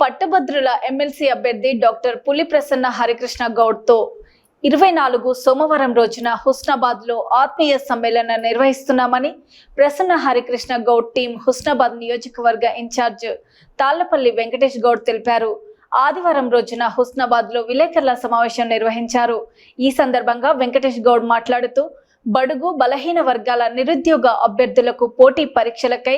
పట్టభద్రుల ఎమ్మెల్సీ అభ్యర్థి డాక్టర్ పులి ప్రసన్న హరికృష్ణ గౌడ్తో ఇరవై నాలుగు సోమవారం రోజున హుస్నాబాద్లో ఆత్మీయ సమ్మేళనం నిర్వహిస్తున్నామని ప్రసన్న హరికృష్ణ గౌడ్ టీం హుస్నాబాద్ నియోజకవర్గ ఇన్ఛార్జ్ తాళ్ళపల్లి వెంకటేష్ గౌడ్ తెలిపారు. ఆదివారం రోజున హుస్నాబాద్లో విలేకరుల సమావేశం నిర్వహించారు. ఈ సందర్భంగా వెంకటేష్ గౌడ్ మాట్లాడుతూ బడుగు బలహీన వర్గాల నిరుద్యోగ అభ్యర్థులకు పోటీ పరీక్షలకై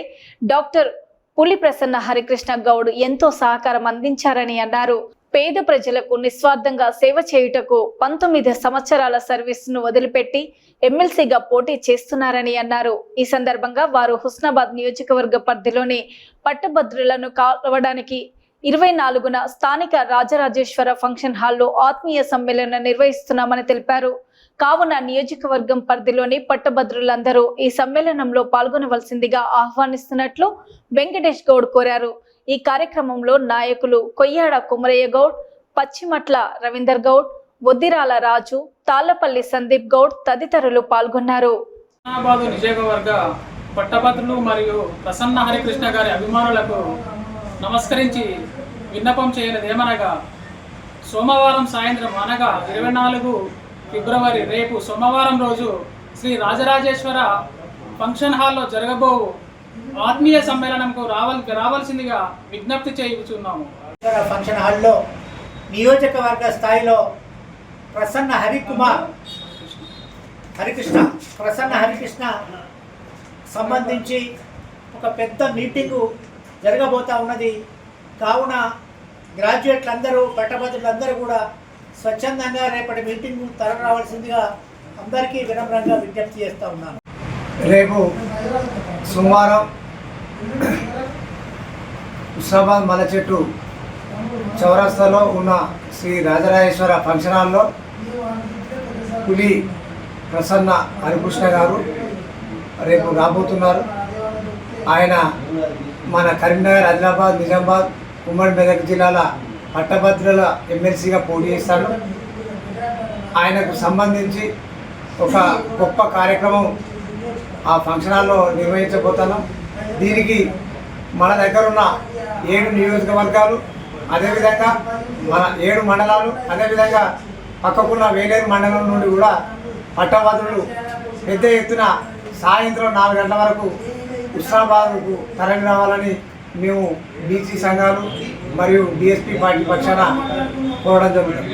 డాక్టర్ పులి ప్రసన్న హరికృష్ణ గౌడ్ ఎంతో సహకారం అందించారని అన్నారు. పేద ప్రజలకు నిస్వార్థంగా సేవ చేయుటకు పంతొమ్మిది సంవత్సరాల సర్వీస్ను వదిలిపెట్టి ఎమ్మెల్సీగా పోటీ చేస్తున్నారని అన్నారు. ఈ సందర్భంగా వారు హుస్నాబాద్ నియోజకవర్గ పరిధిలోని పట్టభద్రులను కలవడానికి ఇరవై నాలుగున స్థానిక రాజరాజేశ్వర ఫంక్షన్ హాల్లో ఆత్మీయ సమ్మేళనం నిర్వహిస్తున్నామని తెలిపారు. కావున నియోజకవర్గం పరిధిలోని పట్టభద్రులందరూ ఈ సమ్మేళనంలో పాల్గొనవలసిందిగా ఆహ్వానిస్తున్నట్లు వెంకటేష్ గౌడ్ కోరారు. ఈ కార్యక్రమంలో నాయకులు కొయ్యాడ కుమరయ్య గౌడ్ పచ్చిమట్ల రవీందర్ గౌడ్ వద్దిరాల రాజు తాళ్ళపల్లి సందీప్ గౌడ్ తదితరులు పాల్గొన్నారు. నియోజకవర్గ పట్టభద్రులు మరియు ప్రసన్న హరికృష్ణ గారి అభిమానులకు నమస్కరించి విన్నపం చేయనిదేమనగా సోమవారం సాయంత్రం అనగా ఇరవై నాలుగు ఫిబ్రవరి రేపు సోమవారం రోజు శ్రీ రాజరాజేశ్వర ఫంక్షన్ హాల్లో జరగబో ఆత్మీయ సమ్మేళనంకు రావల్ రావాల్సిందిగా విజ్ఞప్తి చేయుచున్నాము. ఫంక్షన్ హాల్లో నియోజకవర్గ స్థాయిలో ప్రసన్న హరికుమార్ హరికృష్ణ ప్రసన్న హరికృష్ణ సంబంధించి ఒక పెద్ద మీటింగు జరగబోతా ఉన్నది. కావున గ్రాడ్యుయేట్లందరూ పట్టభద్రులందరూ కూడా స్వచ్ఛందంగా రేపటి మీటింగ్ తరలి రావాల్సిందిగా అందరికీ వినమ్రంగా విజ్ఞప్తి చేస్తూ ఉన్నాను. రేపు సోమవారం హుస్నాబాద్ మల్లచెట్టు చౌరస్తాలో ఉన్న శ్రీ రాజరాజేశ్వర ఫంక్షన్ హాల్లో పులి ప్రసన్న హరికృష్ణ గారు రేపు రాబోతున్నారు. ఆయన మన కరీంనగర్ ఆదిలాబాద్ నిజామాబాద్ ఉమ్మడి మెదక్ జిల్లాల పట్టభద్రుల ఎమ్మెల్సీగా పోటీ చేస్తాడు. ఆయనకు సంబంధించి ఒక గొప్ప కార్యక్రమం ఆ ఫంక్షన్ హాల్లో నిర్వహించబోతున్నాం. దీనికి మన దగ్గర ఉన్న ఏడు నియోజకవర్గాలు అదేవిధంగా మన ఏడు మండలాలు అదేవిధంగా పక్కకున్న వేలేరు మండలం నుండి కూడా పట్టభద్రులు పెద్ద ఎత్తున సాయంత్రం నాలుగు గంటల వరకు ఉస్మాబాద్కు తరలి రావాలని మేము బీసీ సంఘాలు మరియు డిఎస్పీ పార్టీ పక్షాన కోరడం జరుగుతుంది.